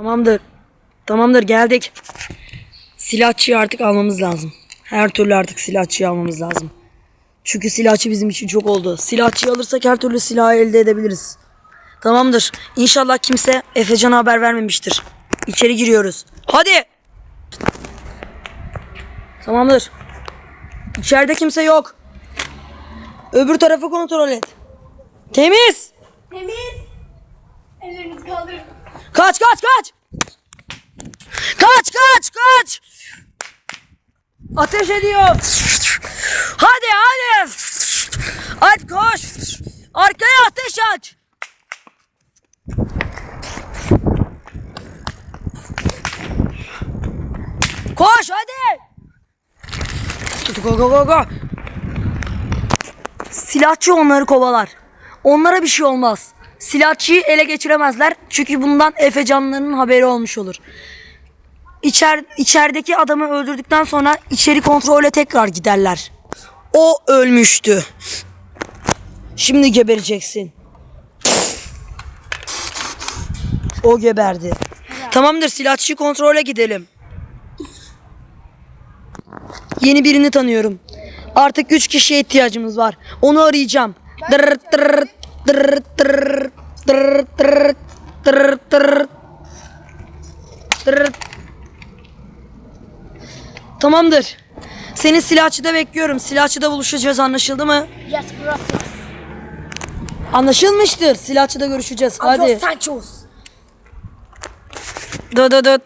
Tamamdır. Tamamdır geldik. Silahçıyı artık almamız lazım. Her türlü artık silahçıyı almamız lazım. Çünkü silahçı bizim için çok oldu. Silahçıyı alırsak her türlü silahı elde edebiliriz. Tamamdır. İnşallah kimse Efecan'a haber vermemiştir. İçeri giriyoruz. Hadi. Tamamdır. İçeride kimse yok. Öbür tarafı kontrol et. Temiz. Kaç kaç kaç. Kaç kaç kaç. Ateş ediyor. Hadi hadi. Hadi koş. Arkaya ateş aç. Koş hadi. Go go go go. Silahçı onları kovalar. Onlara bir şey olmaz. Silahçıyı ele geçiremezler. Çünkü bundan Efecanların haberi olmuş olur. İçer, içerideki adamı öldürdükten sonra içeri kontrole tekrar giderler. O ölmüştü. Şimdi gebereceksin. O geberdi. Tamamdır silahçıyı kontrole gidelim. Yeni birini tanıyorum. Artık üç kişiye ihtiyacımız var. Onu arayacağım. Dırr dırr dırr dırr dırr dırr dırr dırr. Tamamdır. Seni silahçıda bekliyorum. Silahçıda buluşacağız anlaşıldı mı? Yes, gracias. Anlaşılmıştır. Silahçıda görüşeceğiz. Hadi. Adios, Sanchos. Dı dı dı.